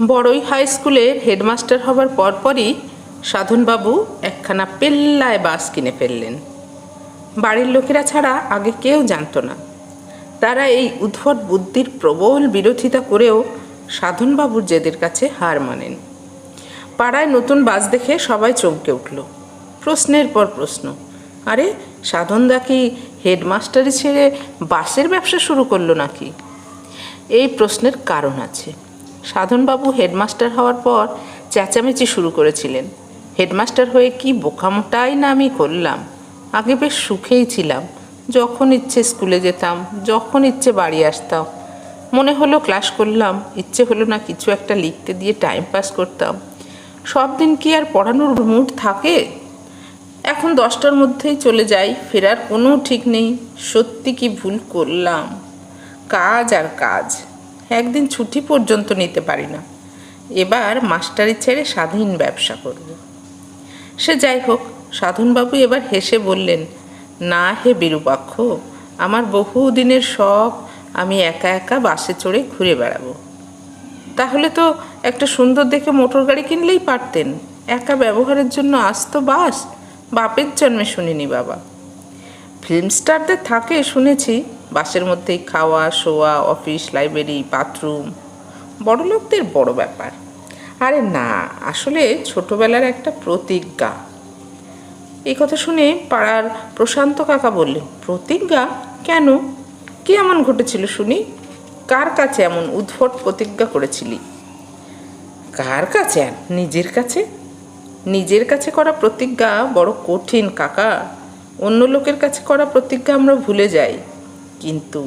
বড়ই হাই স্কুলের হেডমাস্টার হবার পরপরই সাধনবাবু একখানা পেল্লায় বাস কিনে ফেললেন। বাড়ির লোকেরা ছাড়া আগে কেউ জানতো না। তারা এই উদ্ভট বুদ্ধির প্রবল বিরোধিতা করেও সাধনবাবুর জেদের কাছে হার মানেন। পাড়ায় নতুন বাস দেখে সবাই চমকে উঠল। প্রশ্নের পর প্রশ্ন, আরে সাধনদা কি হেডমাস্টারি ছেড়ে বাসের ব্যবসা শুরু করল নাকি? এই প্রশ্নের কারণ আছে। সাধনবাবু হেডমাস্টার হওয়ার পর চেঁচামেচি শুরু করেছিলেন। হেডমাস্টার হয়ে কি বোকামোটাই না আমি করলাম। আগে বেশ সুখেই ছিলাম। যখন ইচ্ছে স্কুলে যেতাম, যখন ইচ্ছে বাড়ি আসতাম। মনে হলো ক্লাস করলাম, ইচ্ছে হলো না কিছু একটা লিখতে দিয়ে টাইম পাস করতাম। সব দিন কি আর পড়ানোর মুড থাকে? এখন দশটার মধ্যেই চলে যাই, ফেরার কোনো ঠিক নেই। সত্যি কি ভুল করলাম? কাজ আর কাজ। একদিন ছুটি পর্যন্ত নিতে পারি না। এবার মাস্টারি ছেড়ে স্বাধীন ব্যবসা করব। সে যাই হোক সাধনবাবু এবার হেসে বললেন, না হে বিরূপাক্ষ, আমার বহু দিনের শখ, আমি একা একা বাসে চড়ে ঘুরে বেড়াবো। তাহলে তো একটা সুন্দর দেখে মোটর গাড়ি কিনলেই পারতেন। একা ব্যবহারের জন্য আসতো বাস, বাপের জন্মে শুনিনি বাবা। ফিল্ম স্টারদের থাকে শুনেছি বাসের মধ্যেই খাওয়া, শোয়া, অফিস, লাইব্রেরি, বাথরুম। বড় লোকদের বড় ব্যাপার। আরে না, আসলে ছোটবেলার একটা প্রতিজ্ঞা। এই কথা শুনে পাড়ার প্রশান্ত কাকা বললেন প্রতিজ্ঞা? কেন? কি এমন ঘটেছিল শুনি? কার কাছে এমন উদ্ভট প্রতিজ্ঞা করেছিলি? কার কাছে আর নিজের কাছে? নিজের কাছে করা প্রতিজ্ঞা বড় কঠিন, কাকা। অন্য লোকের কাছে করা প্রতিজ্ঞা আমরা ভুলে যাই। কিন্তু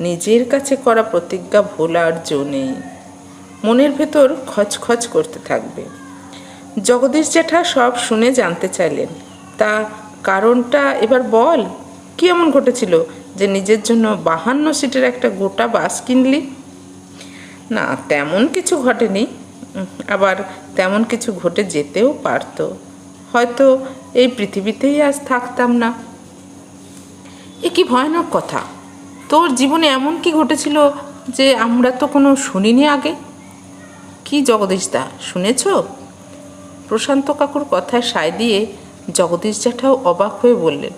নিজের কাছে করা প্রতিজ্ঞা ভোলার জো নেই। মনের ভেতর খচখচ করতে থাকবে। জগদীশ জ্যাঠা সব শুনে জানতে চাইলেন, তা কারণটা এবার বল? কি এমন ঘটেছিল যে নিজের জন্য বাহান্ন সিটের একটা গোটা বাস কিনলি? না, তেমন কিছু ঘটেনি। আবার তেমন কিছু ঘটে যেতেও পারতো। হয়তো এই পৃথিবীতেই আজ থাকতাম না। এ কি ভয়ানক কথা! তোর জীবনে এমন কি ঘটেছিল যে আমরা তো কোনো শুনিনি আগে? কি জগদীশ দা, শুনেছ? প্রশান্ত কাকুর কথায় সায় দিয়ে জগদীশ জ্যাঠাও অবাক হয়ে বললেন,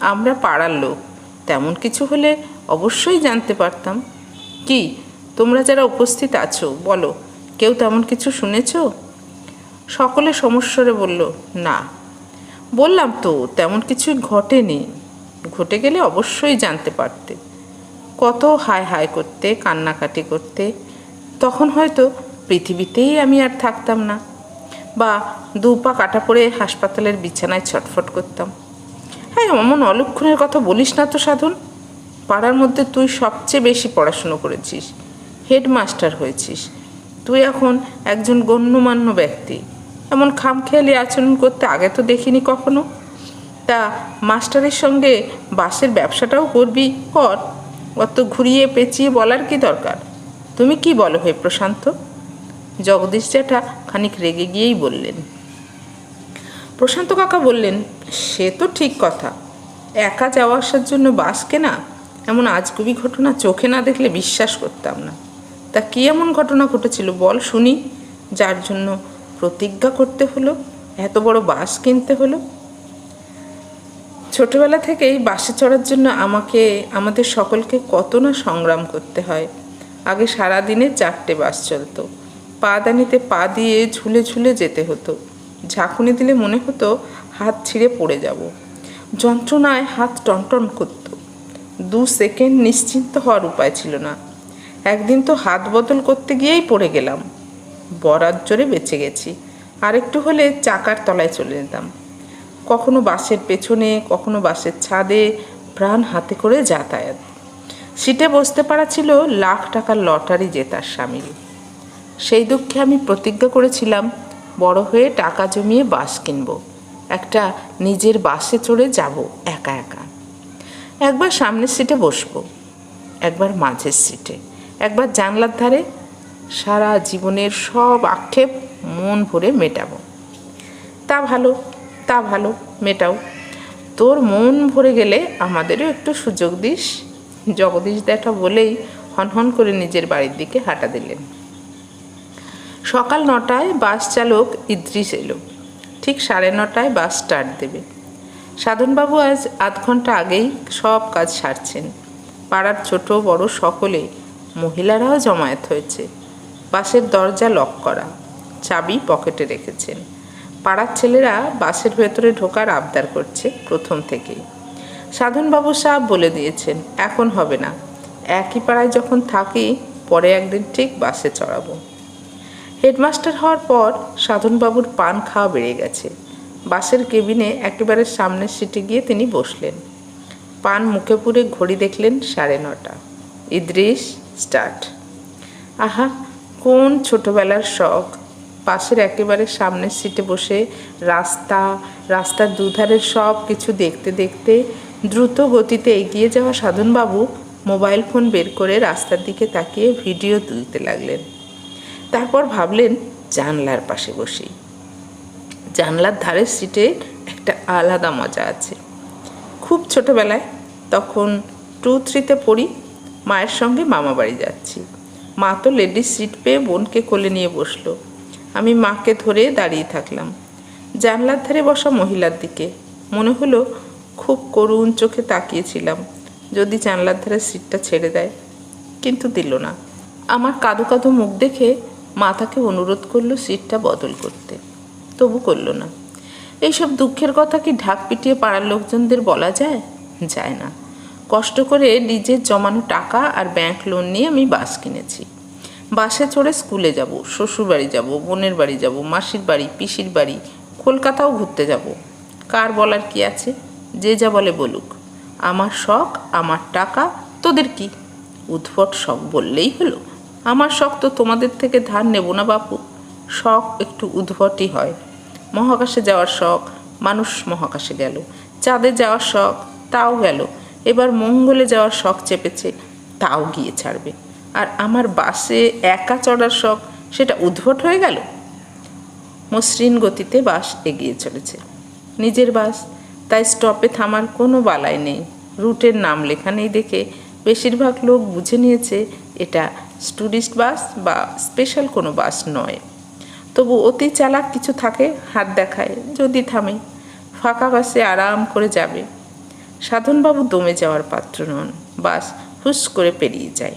আমরা পাড়ার লোক, তেমন কিছু হলে অবশ্যই জানতে পারতাম। কি, তোমরা যারা উপস্থিত আছো, বলো, কেউ তেমন কিছু শুনেছ? সকলে সমস্বরে বলল, না। বললাম তো, তেমন কিছুই ঘটেনি। ঘটে গেলে অবশ্যই জানতে পারতে। কত হায় হায় করতে, কান্নাকাটি করতে, তখন হয়তো পৃথিবীতেই আমি আর থাকতাম না। বা দু পা কাটা পড়ে হাসপাতালের বিছানায় ছটফট করতাম। হ্যাঁ অমন অলক্ষণের কথা বলিস না তো সাধন। পাড়ার মধ্যে তুই সবচেয়ে বেশি পড়াশুনো করেছিস, হেডমাস্টার হয়েছিস। তুই এখন একজন গণ্যমান্য ব্যক্তি। এমন খামখেয়ালি আচরণ করতে আগে তো দেখিনি কখনো। তা মাস্টারের সঙ্গে বাসের ব্যবসাটাও করবি, কর। অত ঘুরিয়ে পেঁচিয়ে বলার কি দরকার? তুমি কি বলো হে প্রশান্ত? জগদীশ জ্যাঠা খানিক রেগে গিয়েই বললেন। প্রশান্ত কাকা বললেন, সে তো ঠিক কথা। একা যাওয়া আসার জন্য বাস কেনা? এমন আজগুবি ঘটনা চোখে না দেখলে বিশ্বাস করতাম না। তা কি এমন ঘটনা ঘটেছিল বল শুনি। যার জন্য প্রতিজ্ঞা করতে হলো, এত বড় বাস কিনতে হলো। ছোটবেলা থেকেই বাসে চড়ার জন্য আমাকে, আমাদের সকলকে কত না সংগ্রাম করতে হয়। আগে সারা দিনে চারটে বাস চলতো। পা দানিতে পা দিয়ে ঝুলে ঝুলে যেতে হতো। ঝাঁকুনি দিলে মনে হতো হাত ছিঁড়ে পড়ে যাব। যন্ত্রণায় হাত টনটন করত। দু সেকেন্ড নিশ্চিন্ত হওয়ার উপায় ছিল না। একদিন তো হাত বদল করতে গিয়েই পড়ে গেলাম। বরাত জোরে বেঁচে গেছি। আরেকটু হলে চাকার তলায় চলে যেতাম। কখনো বাসের পেছনে, কখনো বাসের ছাদে, প্রাণ হাতে করে যাতায়াত। সিটে বসতে পারা ছিল লাখ টাকার লটারি জেতার সামিল। সেই দুঃখে আমি প্রতিজ্ঞা করেছিলাম, বড় হয়ে টাকা জমিয়ে বাস কিনব। একটা নিজের বাসে চড়ে যাব একা একা। একবার সামনের সিটে বসবো, একবার মাঝের সিটে। একবার জানলার ধারে সারা জীবনের সব আক্ষেপ মন ভরে মেটাবো। তা ভালো তা ভালো, মেটাও। তোর মন ভরে গেলে আমাদেরও একটু সুযোগ দিস। জগদীশ দেখা বলেই হনহন করে নিজের বাড়ির দিকে হাঁটা দিলেন। সকাল নটায় বাস চালক ইদ্রিস এলো। ঠিক সাড়ে নটায় বাস স্টার্ট দেবে। সাধনবাবু আজ আধ ঘণ্টা আগেই সব কাজ সারছেন। পাড়ার ছোট বড় সকলে মহিলারাও জমায়েত হয়েছে। বাসের দরজা লক করা। চাবি পকেটে রেখেছেন। পাড়ার ছেলেরা বাসের ভেতরে ঢোকার আবদার করছে প্রথম থেকেই। সাধনবাবু সাহেব বলে দিয়েছেন, এখন হবে না। একই পাড়ায় যখন থাকি, পরে একদিন ঠিক বাসে চড়াবো। হেডমাস্টার হওয়ার পর সাধনবাবুর পান খাওয়া বেড়ে গেছে। বাসের কেবিনে একেবারে সামনের সিটে গিয়ে তিনি বসলেন। পান মুখে পুরে ঘড়ি দেখলেন সাড়ে নটা। ইদ্রিস, স্টার্ট। আহা, কোন ছোটবেলার শখ। পাশের একেবারে সামনের সিটে বসে রাস্তা, রাস্তার দুধারের সব কিছু দেখতে দেখতে দ্রুত গতিতে এগিয়ে যাওয়া সাধনবাবু মোবাইল ফোন বের করে রাস্তার দিকে তাকিয়ে ভিডিও তুলতে লাগলেন। তারপর ভাবলেন, জানলার পাশে বসি জানলার ধারের সিটে একটা আলাদা মজা আছে। খুব ছোটবেলায় তখন টু থ্রিতে পড়ি, মায়ের সঙ্গে মামা বাড়ি যাচ্ছি। মা তো লেডিস সিট পেয়ে বোনকে কোলে নিয়ে বসল। আমি মাকে ধরে দাঁড়িয়ে থাকলাম। জানলার ধারে বসা মহিলার দিকে। মনে হলো খুব করুণ চোখে তাকিয়েছিলাম, যদি জানলার ধারে সিটটা ছেড়ে দেয়। কিন্তু দিল না। আমার কাদু কাদু মুখ দেখে মা তাকে অনুরোধ করল সিটটা বদল করতে। তবু করল না। এইসব দুঃখের কথা কি ঢাক পিটিয়ে পাড়ার লোকজনদের বলা যায়? যায় না। কষ্ট করে নিজের জমানো টাকা আর ব্যাংক লোন নিয়ে আমি বাস কিনেছি। বাসে চড়ে স্কুলে যাব শ্বশুর বাড়ি যাব, বোনের বাড়ি যাব, মাসির বাড়ি, পিসির বাড়ি, কলকাতাও ঘুরতে যাব। কার বলার কি আছে? যে যা বলে বলুক। আমার শখ, আমার টাকা, তোদের কি? উদ্ভট শখ বললেই হলো। আমার শখ তো তোমাদের থেকে ধার নেব না বাপু। শখ একটু উদ্ভটই হয়। মহাকাশে যাওয়ার শখ, মানুষ মহাকাশে গেল। চাঁদে যাওয়ার শখ, তাও গেল। এবার মঙ্গলে যাওয়ার শখ চেপেছে, তাও গিয়ে ছাড়বে। আর আমার বাসে একা চড়ার শখ, সেটা উদ্ভট হয়ে গেল। মসৃণ গতিতে বাস এগিয়ে চলেছে। নিজের বাস, তাই স্টপে থামার কোনো বালাই নেই। রুটের নাম লেখা নেই দেখে বেশিরভাগ লোক বুঝে নিয়েছে এটা টুরিস্ট বাস বা স্পেশাল কোনো বাস নয়। তবু অতি চালাক কিছু থাকে, হাত দেখায়, যদি থামে, ফাঁকা বাসে আরাম করে যাবে। সাধনবাবু দমে যাওয়ার পাত্র নন, বাস হুস করে পেরিয়ে যায়।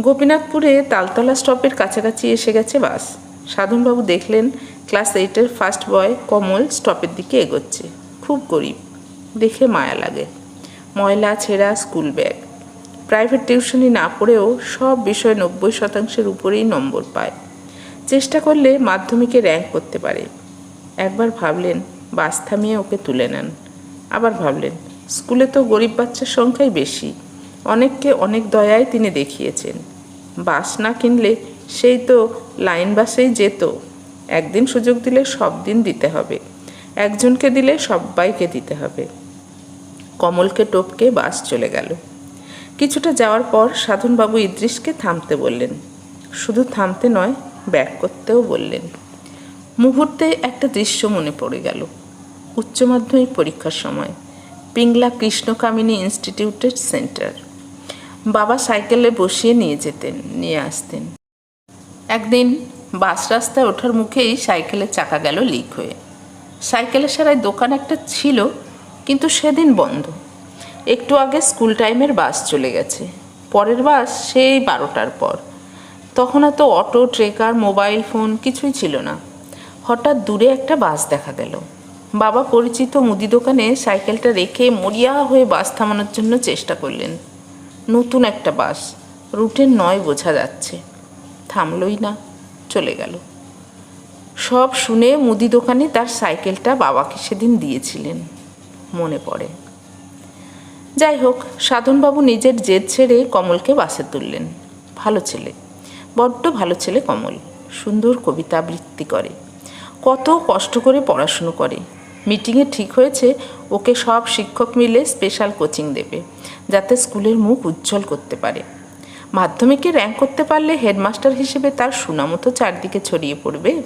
গোপীনাথপুরে তালতলা স্টপের কাছাকাছি এসে গেছে বাস। সাধনবাবু দেখলেন ক্লাস এইটের ফার্স্ট বয় কমল স্টপের দিকে এগোচ্ছে। খুব গরিব, দেখে মায়া লাগে। ময়লা, ছেঁড়া, স্কুল ব্যাগ। প্রাইভেট টিউশনি না পড়েও সব বিষয়ে নব্বই শতাংশের উপরেই নম্বর পায়। চেষ্টা করলে মাধ্যমিকে র্যাঙ্ক করতে পারে। একবার ভাবলেন, বাস থামিয়ে ওকে তুলে নেন। আবার ভাবলেন, স্কুলে তো গরিব বাচ্চার সংখ্যাই বেশি। অনেককে অনেক দয়ায় তিনি দেখিয়েছেন। বাস না কিনলে সেই তো লাইন বাসেই যেত। একদিন সুযোগ দিলে সব দিন দিতে হবে। একজনকে দিলে সবাইকে দিতে হবে। কমলকে টপকে বাস চলে গেল। কিছুটা যাওয়ার পর সাধনবাবু ইদ্রিসকে থামতে বললেন। শুধু থামতে নয়, ব্যাক করতেও বললেন। মুহূর্তে একটা দৃশ্য মনে পড়ে গেল। উচ্চ মাধ্যমিক পরীক্ষার সময়, পিংলা কৃষ্ণকামিনী ইনস্টিটিউটের সেন্টার। বাবা সাইকেলে বসিয়ে নিয়ে যেতেন, নিয়ে আসতেন। একদিন বাস রাস্তায় ওঠার মুখেই সাইকেলের চাকা গেল লিক হয়ে। সাইকেলের সারায় দোকান একটা ছিল, কিন্তু সেদিন বন্ধ। একটু আগে স্কুল টাইমের বাস চলে গেছে। পরের বাস সেই বারোটার পর। তখন এত অটো, ট্রেকার, মোবাইল ফোন কিছুই ছিল না। হঠাৎ দূরে একটা বাস দেখা গেল। বাবা পরিচিত মুদি দোকানে সাইকেলটা রেখে মরিয়া হয়ে বাস থামানোর জন্য চেষ্টা করলেন। নতুন একটা বাস। রুটের নয় বোঝা যাচ্ছে। থামলই না, চলে গেল। সব শুনে মুদি দোকানে তার সাইকেলটা বাবাকে সেদিন দিয়েছিলেন। মনে পড়ে। যাই হোক, সাধনবাবু নিজের জেদ ছেড়ে কমলকে বাসে তুললেন। ভালো ছেলে। বড্ড ভালো ছেলে কমল। সুন্দর কবিতা আবৃত্তি করে। কত কষ্ট করে পড়াশুনো করে। মিটিংয়ে ঠিক হয়েছে, ওকে সব শিক্ষক মিলে স্পেশাল কোচিং দেবে। যাতে স্কুলের মুখ উজ্জ্বল করতে পারে। মাধ্যমিকে র্যাঙ্ক করতে পারলে হেডমাস্টার হিসেবে তার সুনামও তো চারদিকে ছড়িয়ে পড়বে।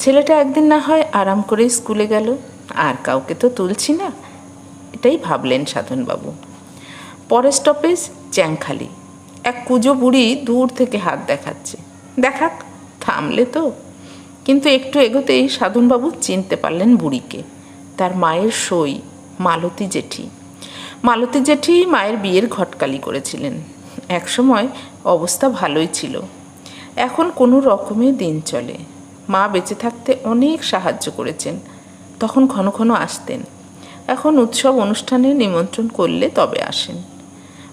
ছেলেটা একদিন না হয় আরাম করে স্কুলে গেল। আর কাউকে তো তুলছি না। এটাই ভাবলেন সাধনবাবু। পরের স্টপেজ চ্যাংখালি। এক কুজো বুড়ি দূর থেকে হাত দেখাচ্ছে। দেখাক, থামলে তো। কিন্তু একটু এগোতেই সাধনবাবু চিনতে পারলেন বুড়িকে। তার মায়ের সই, মালতী জেঠি। মালতী জেঠি মায়ের বিয়ের ঘটকালি করেছিলেন। একসময় অবস্থা ভালোই ছিল। এখন কোনো রকমে দিন চলে। মা বেঁচে থাকতে অনেক সাহায্য করেছেন। তখন ঘন ঘন আসতেন। এখন উৎসব অনুষ্ঠানে নিমন্ত্রণ করলে তবে আসেন।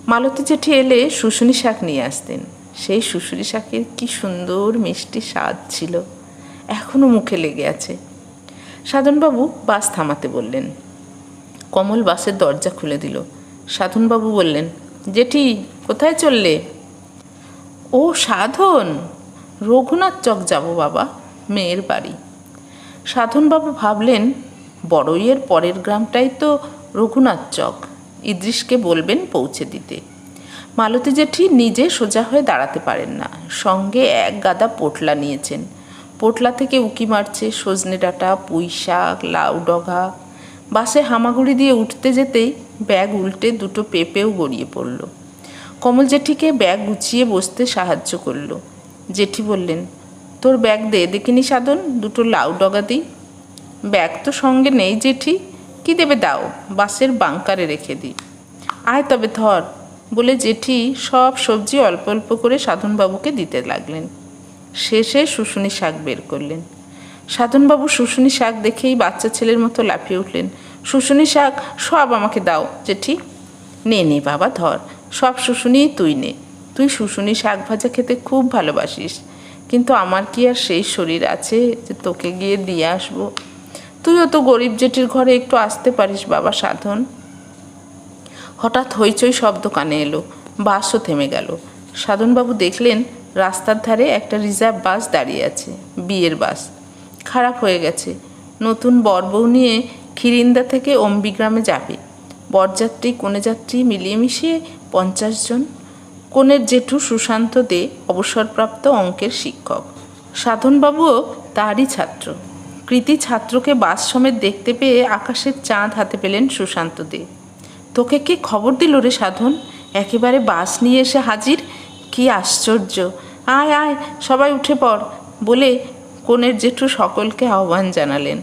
মালতী জেঠি এলে শুশুনি শাক নিয়ে আসতেন। সেই শুশুনি শাকের কি সুন্দর মিষ্টি স্বাদ ছিল। এখনও মুখে লেগে আছে। সাধনবাবু বাস থামাতে বললেন কমল বাসের দরজা খুলে দিল। সাধনবাবু বললেন, জেঠি, কোথায় চললে? ও সাধন, রঘুনাথ চক যাব বাবা, মেয়ের বাড়ি। সাধনবাবু ভাবলেন বড়ইয়ের পরের গ্রামটাই তো রঘুনাথ চক ইদ্রিসকে বলবেন পৌঁছে দিতে। মালতী জেঠি নিজে সোজা হয়ে দাঁড়াতে পারেন না, সঙ্গে এক গাদা পোটলা নিয়েছেন। পোটলা থেকে উকি মারছে, সজনে ডাঁটা পুঁই শাক লাউ ডগা বাসে হামাগুড়ি দিয়ে উঠতে যেতেই ব্যাগ উল্টে দুটো পেঁপেও গড়িয়ে পড়ল। কমল জেঠিকে ব্যাগ গুছিয়ে বসতে সাহায্য করল। জেঠি বললেন, তোর ব্যাগ দে দেখিনি সাধন, দুটো লাউ ডগা দিই। ব্যাগ তো সঙ্গে নেই জেঠি, কি দেবে দাও, বাসের বাংকারে রেখে দিই। আয় তবে ধর, বলে জেঠি সব সবজি অল্প অল্প করে সাধনবাবুকে দিতে লাগলেন। শেষে শুশুনি শাক বের করলেন। সাধনবাবু শুশুনি শাক দেখেই বাচ্চা ছেলের মতো লাফিয়ে উঠলেন। শুশুনি শাক, সব আমাকে দাও, জেঠি। নে নে, বাবা, ধর। সব শুশুনি তুই নে। তুই শুশুনি শাক ভাজা খেতে খুব ভালোবাসিস। কিন্তু আমার কি আর সেই শরীর আছে যে তোকে গিয়ে দিয়ে আসব? তুইও তো গরিব জেঠির ঘরে একটু আসতে পারিস, বাবা, সাধন। হঠাৎ হইচই শব্দ কানে এলো। বাসও থেমে গেল। সাধনবাবু দেখলেন রাস্তার ধারে একটা রিজার্ভ বাস দাঁড়িয়ে আছে, বিয়ের বাস। খারাপ হয়ে গেছে। নতুন বরবউ নিয়ে খিরিন্দা থেকে অম্বিগ্রামে যাবে। বরযাত্রী কনেযাত্রী মিলিয়ে মিশিয়ে পঞ্চাশ জন। কনের জেঠু সুশান্ত দে অবসরপ্রাপ্ত অঙ্কের শিক্ষক। সাধনবাবুও তারই ছাত্র। কৃতি ছাত্রকে বাস সমেত দেখতে পেয়ে আকাশের চাঁদ হাতে পেলেন সুশান্ত দে। তোকে কে খবর দিল রে সাধন? একেবারে বাস নিয়ে এসে হাজির? কি আশ্চর্য। আয় আয়, সবাই উঠে পড়। বলে কনের জেঠু সকলকে আহ্বান জানালেন।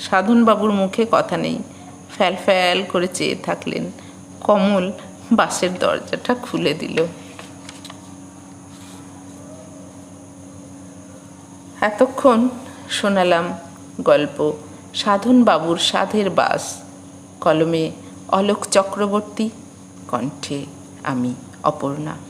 সাধনবাবুর মুখে কথা নেই। ফ্যাল করে চেয়ে থাকলেন। কমল বাসের দরজাটা খুলে দিল। এতক্ষণ শোনালাম গল্প। সাধনবাবুর সাধের বাস। কলমে অলোক চক্রবর্তী, কণ্ঠে আমি, অপর্ণা।